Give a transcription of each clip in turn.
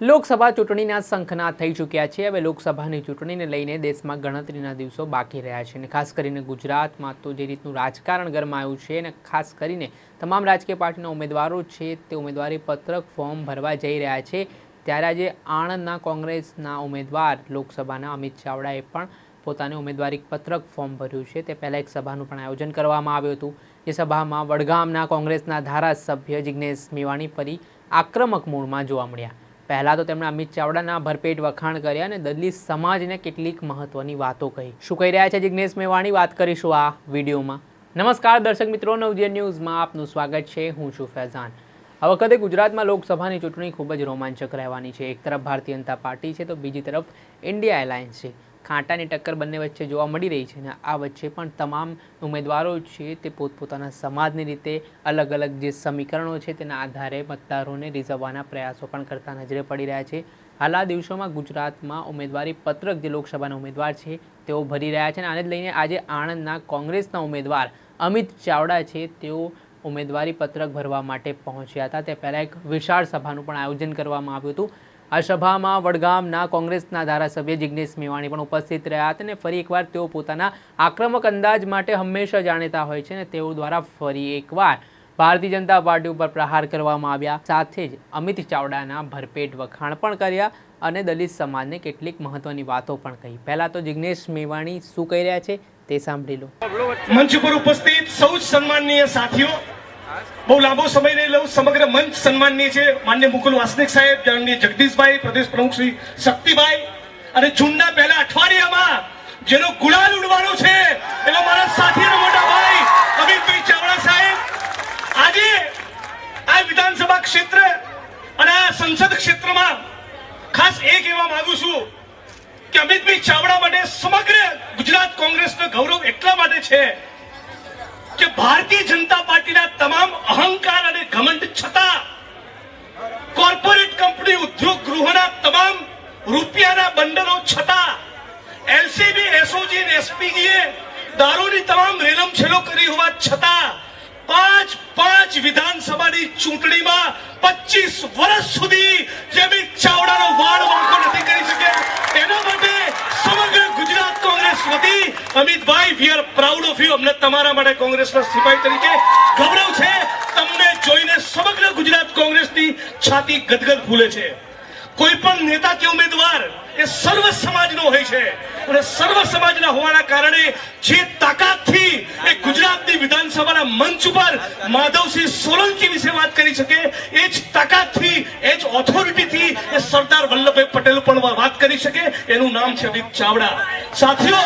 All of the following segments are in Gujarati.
લોકસભા ચૂંટણીના શંખના થઈ ચૂક્યા છે. હવે લોકસભાની ચૂંટણીને લઈને દેશમાં ગણતરીના દિવસો બાકી રહ્યા છે અને ખાસ કરીને ગુજરાતમાં તો જે રીતનું રાજકારણ ગરમાયું છે અને ખાસ કરીને તમામ રાજકીય પાર્ટીના ઉમેદવારો છે તે ઉમેદવારી પત્રક ફોર્મ ભરવા જઈ રહ્યા છે. ત્યારે આજે આણંદના કોંગ્રેસના ઉમેદવાર લોકસભાના અમિત ચાવડાએ પણ પોતાને ઉમેદવારી પત્રક ફોર્મ ભર્યું છે. તે પહેલાં એક સભાનું પણ આયોજન કરવામાં આવ્યું હતું. એ સભામાં વડગામના કોંગ્રેસના ધારાસભ્ય જિજ્ઞેશ મેવાણી ફરી આક્રમક મૂળમાં જોવા મળ્યા. પહેલાં તો તેમણે અમિત ચાવડાના ભરપેટ વખાણ કર્યા અને દલિત સમાજને કેટલીક મહત્વની વાતો કહી. શું કહી રહ્યા છે જિજ્ઞેશ મેવાણી? વાત કરીશું આ વિડીયોમાં. નમસ્કાર દર્શક મિત્રો, નવજીવન ન્યૂઝમાં આપનું સ્વાગત છે. હું છું ફૈઝાન. આ વખતે ગુજરાતમાં લોકસભાની ચૂંટણી ખૂબ જ રોમાંચક રહેવાની છે. એક તરફ ભારતીય જનતા પાર્ટી છે તો બીજી તરફ ઇન્ડિયા એલાયન્સ છે. કાંટાની ટક્કર બંને વચ્ચે જોવા મળી રહી છે અને આ વચ્ચે પણ તમામ ઉમેદવારો છે તે પોતપોતાના સમાજની રીતે અલગ અલગ જે સમીકરણો છે તેના આધારે મતદારોને રીઝવવાના પ્રયાસો પણ કરતા નજરે પડી રહ્યા છે. હાલ આ દિવસોમાં ગુજરાતમાં ઉમેદવારી પત્રક જે લોકસભાના ઉમેદવાર છે તેઓ ભરી રહ્યા છે અને આને જ લઈને આજે આણંદના કોંગ્રેસના ઉમેદવાર અમિત ચાવડા છે તેઓ ઉમેદવારી પત્રક ભરવા માટે પહોંચ્યા હતા. તે પહેલાં એક વિશાળ સભાનું પણ આયોજન કરવામાં આવ્યું હતું. આ સભામાં વડગામના કોંગ્રેસના ધારાસભ્ય જિજ્ઞેશ મેવાણી પણ ઉપસ્થિત રહ્યા હતા અને ફરી એકવાર તેઓ પોતાના આક્રમક અંદાજ માટે હંમેશા જાણીતા હોય છે અને તેઓ દ્વારા ફરી એકવાર ભારતીય જનતા પાર્ટી ઉપર પ્રહાર કરવામાં આવ્યા. સાથે જ અમિત ચાવડાના ભરપેટ વખાણ પણ કર્યા અને દલિત સમાજને કેટલીક મહત્વની વાતો પણ કહી. પહેલાં તો જિજ્ઞેશ મેવાણી શું કહી રહ્યા છે તે સાંભળી લો. મંચ ઉપર ઉપસ્થિત સૌ સન્માનનીય સાથીઓ બહુ લાંબો સમય નહીં લઉં. સમગ્ર મંચ સન્માનની છે માન્ય મુકુલ વાસનિક સાહેબ માનનીય જગદીશભાઈ, પ્રદેશ પ્રમુખ શ્રી શક્તિભાઈ. અને ચૂંટણા પહેલા અઠવાડિયામાં જેનો ગુલાલ ઉડવાનો છે, એનો મારા સાથી મોટા ભાઈ અમિતભાઈ ચાવડા સાહેબ. આજે આ વિધાનસભા ક્ષેત્ર અને આ સંસદ ક્ષેત્રમાં ખાસ એ કહેવા માંગુ છું કે અમિતભાઈ ચાવડા માટે સમગ્ર ગુજરાત કોંગ્રેસનો ગૌરવ એટલા માટે છે કે ભારતીય જનતા પાર્ટીના તમામ અહંકાર અને ઘમંડ છતાં કોર્પોરેટ કંપની ઉદ્યોગ ગૃહોના તમામ રૂપિયાના બંડલો છતાં એલસીબી, એસઓજી અને દારૂની તમામ રેલમ છેલો કરી હોવા છતાં પાંચ પાંચ વિધાનસભાની ચૂંટણીમાં પચીસ વર્ષ સુધી જેમી ચાવડાનો વાળ વાંકો નથી કરી શક્યા એના માટે congrats Amitbhai we are proud of you અમને તમારા માટે કોંગ્રેસના સિપાહી તરીકે ગૌરવ છે. તમને જોઈને સમગ્ર ગુજરાત કોંગ્રેસની છાતી ગદગદ ફૂલે છે. કોઈ પણ નેતા કે ઉમેદવાર એ સર્વ સમાજનો હોય છે. અને સર્વ સમાજના હોવાના કારણે જે તાકાતથી એ ગુજરાતની વિધાનસભાના મંચ ઉપર માધવસિંહ સોલંકી વિશે વાત કરી શકે, એ જ તાકાતથી, એ જ ઓથોરિટીથી એ સરદાર વલ્લભભાઈ પટેલ પણ વાત કરી શકે. એનું નામ છે અમિત ચાવડા. સાથીઓ,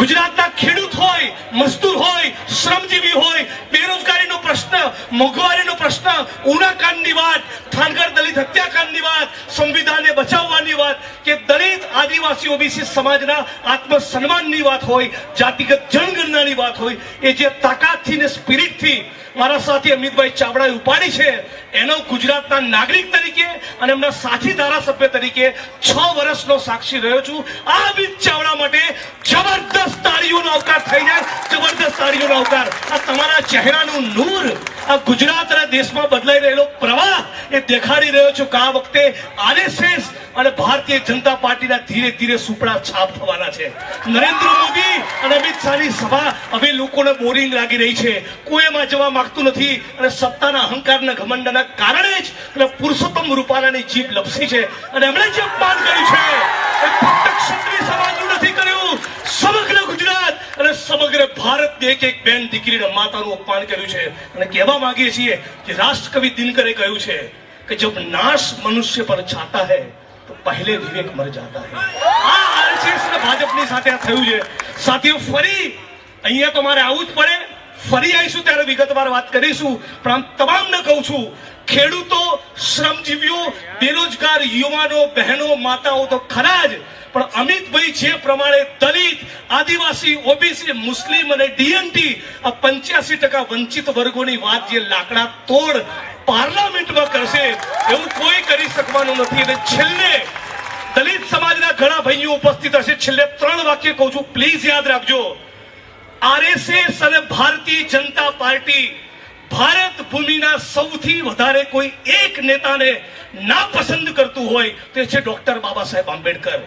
ગુજરાતના ખેડૂત હોય, મજદૂર હોય, શ્રમજીવી હોય, બેરોજગારીનો પ્રશ્ન, મોંઘવારીનો પ્રશ્ન ઉનાકાંડની વાત થાનગઢ દલિત હત્યાકાંડની વાત સંવિધાનને બચાવવાની વાત કે દલિત આદિવાસી ઓબીસી સમાજના આત્મસન્માનની વાત હોય, જાતિગત જનગણનાની વાત હોય, એ જે તાકાતથી ને સ્પિરિટથી મારા સાથે અમિતભાઈ ચાવડાએ ઉપાડી છે, એનો ગુજરાતના નાગરિક તરીકે અને એમના સાથી ધારાસભ્ય તરીકે છ વર્ષનો સાક્ષી રહ્યો છું. આ અમિત ચાવડા માટે જબરદસ્ત તાળીઓનો અવકાર થઈ જાય જબરદસ્ત તાળીઓનો અવકાર આ તમારા ચહેરાનું નૂર, આ ગુજરાત દેશમાં બદલાઈ રહેલો પ્રવાહ એ દેખાડી રહ્યો છું. કે વખતે આરએસએસ અને ભારતીય જનતા પાર્ટીના ધીરે ધીરે સુપડા છાપ થવાના છે. નરેન્દ્ર મોદી અને અમિત શાહની સભા હવે લોકોને બોરિંગ લાગી રહી છે. કોઈ એમાં જવા માંગતું નથી અને સત્તાના અહંકારના ઘમંડના કારણે જ પુરુષોત્તમ રૂપાલાની જીભ લપસી છે. અને એમણે જે અપમાન કર્યું છે, એ ફક્ત ક્ષત્રિય સમાજનું નથી કર્યું, સમગ્ર ગુજરાત અને સમગ્ર ભારતની એક એક બેન દીકરીના માતાનું અપમાન કર્યું છે. અને કહેવા માંગીએ છીએ કે રાષ્ટ્રકવિ દિનકરે કહ્યું છે કે જબ નાશ મનુષ્ય પર છાતા હૈ તો પહેલે વિવેક મર જાતા હે. આ આરએસએસ ને ભાજપની સાથે આ થયું છે? સાથીઓ, ફરી અહીંયા તો મારે આવવું જ પડે. ફરી આવીશું ત્યારે વિગતવાર વાત કરીશું. પણ તમામને કહું છું, ખેડૂતો, શ્રમજીવીઓ, બેરોજગાર યુવાનો, બહેનો, માતાઓ તો ખરા જ, પણ અમિતભાઈ જે પ્રમાણે દલિત, આદિવાસી, ઓબીસી, મુસ્લિમ અને ડીએનટી આ પંચ્યાસી ટકા વંચિત વર્ગોની વાત જે લાકડા તોડ પાર્લામેન્ટમાં કરશે એવું કોઈ કરી શકવાનું નથી. અને છેલ્લે દલિત સમાજના ઘણા ભાઈઓ ઉપસ્થિત હશે. છેલ્લે ત્રણ વાક્ય કહું છું. પ્લીઝ યાદ રાખજો. આરએસએસ અને ભારતીય જનતા પાર્ટી ભારત ભૂમિના સૌથી વધારે કોઈ એક નેતાને નાપસંદ કરતું હોય તે છે ડોક્ટર બાબા સાહેબ આંબેડકર.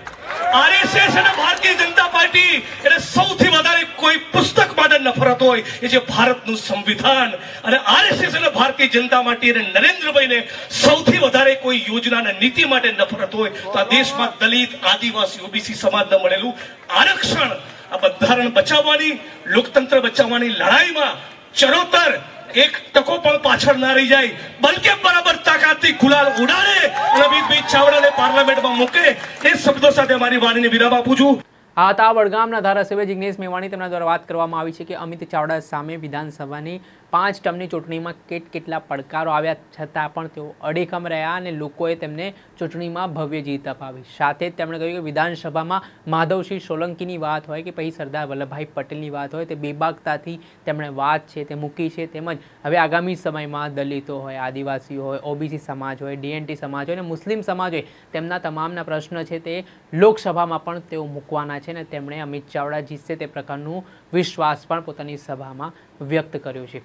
આરએસએસ અને ભારતીય જનતા પાર્ટી એટલે સૌથી વધારે કોઈ પુસ્તક નફરત હોય એ જે ભારતનું સંવિધાન અને આરએસએસ અને ભારતીય જનતા માટે અને નરેન્દ્રભાઈને સૌથી વધારે કોઈ યોજના અને નીતિ માટે નફરત હોય તો આ દેશમાં દલિત, આદિવાસી, ઓબીસી સમાજને મળેલું આરક્ષણ આ બંધારણ બચાવવાની, લોકતંત્ર બચાવવાની લડાઈમાં ચરોતર એક ટકો પણ પાછળ ના રહી જાય, બલકે બરાબર તાકાતથી ગુલાલ ઉડાડે રવિભાઈ ચાવડાને પાર્લામેન્ટમાં મૂકે, એ શબ્દો સાથે મારી વાણીને વિરામ આપું છું. આ હતા વડગામના ધારાસભ્ય જિગ્નેશ મેવાણી તેમના દ્વારા વાત કરવામાં આવી છે કે અમિત ચાવડા સામે વિધાનસભાની પાંચ ટર્મની ચૂંટણીમાં કેટ કેટલા પડકારો આવ્યા છતાં પણ તેઓ અડીખમ રહ્યા અને લોકોએ તેમને ચૂંટણીમાં ભવ્ય જીત અપાવી. સાથે જ તેમણે કહ્યું કે વિધાનસભામાં માધવસિંહ સોલંકીની વાત હોય કે પછી સરદાર વલ્લભભાઈ પટેલની વાત હોય તે બેબાકતાથી તેમણે વાત છે, તે મૂકી છે, તેમજ હવે આગામી સમયમાં દલિતો હોય, આદિવાસીઓ હોય, ઓબીસી સમાજ હોય, ડીએનટી સમાજ હોય અને મુસ્લિમ સમાજ હોય, તેમના તમામના પ્રશ્ન છે તે લોકસભામાં પણ તેઓ મૂકવાના છે અને તેમણે અમિત ચાવડા જીતશે તે પ્રકારનું વિશ્વાસ પણ પોતાની સભામાં વ્યક્ત કર્યો છે.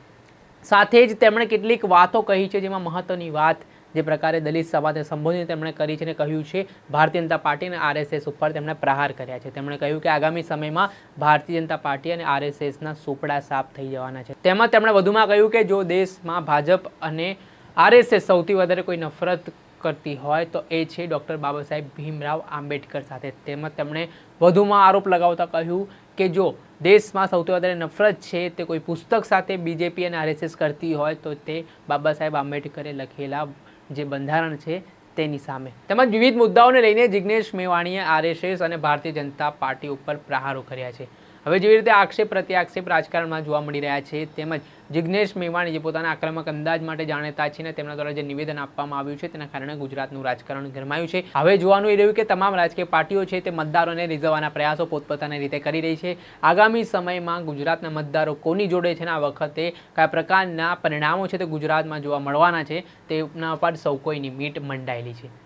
સાથે જ તેમણે કેટલીક વાતો કહી છે જેમાં મહત્ત્વની વાત જે પ્રકારે દલિત સભાને સંબોધીને તેમણે કરી છે અને કહ્યું છે, ભારતીય જનતા પાર્ટી અને આરએસએસ ઉપર તેમણે પ્રહાર કર્યા છે. તેમણે કહ્યું કે આગામી સમયમાં ભારતીય જનતા પાર્ટી અને આરએસએસના સોપડા સાફ થઈ જવાના છે. તેમાં તેમણે વધુમાં કહ્યું કે જો દેશમાં ભાજપ અને આરએસએસ સૌથી વધારે કોઈ નફરત કરતી હોય તો એ છે ડૉક્ટર બાબા સાહેબ ભીમરાવ આંબેડકર સાથે. તેમજ તેમણે વધુમાં આરોપ લગાવતા કહ્યું કે જો દેશમાં સૌથી વધારે નફરત છે તે કોઈ પુસ્તક સાથે બીજેપી અને આરએસએસ કરતી હોય તો તે બાબા સાહેબ આંબેડકરે લખેલા જે બંધારણ છે તેની સામે. તેમજ વિવિધ મુદ્દાઓને લઈને જિગ્નેશ મેવાણીએ આરએસએસ અને ભારતીય જનતા પાર્ટી ઉપર પ્રહારો કર્યા છે. હવે જેવી રીતે આક્ષેપ, પ્રત્યાક્ષેપ રાજકારણમાં જોવા મળી રહ્યા છે, તેમજ જિગ્નેશ મેવાણી જે પોતાના આક્રમક અંદાજ માટે જાણીતા છે ને તેમના દ્વારા જે નિવેદન આપવામાં આવ્યું છે, તેના કારણે ગુજરાતનું રાજકારણ ગરમાયું છે. હવે જોવાનું એ રહ્યું કે તમામ રાજકીય પાર્ટીઓ છે તે મતદારોને રીઝવવાના પ્રયાસો પોતપોતાની રીતે કરી રહી છે. આગામી સમયમાં ગુજરાતના મતદારો કોની જોડે છે આ વખતે કયા પ્રકારના પરિણામો છે તે ગુજરાતમાં જોવા મળવાના છે તેના પર સૌ કોઈની મીટ મંડાયેલી છે.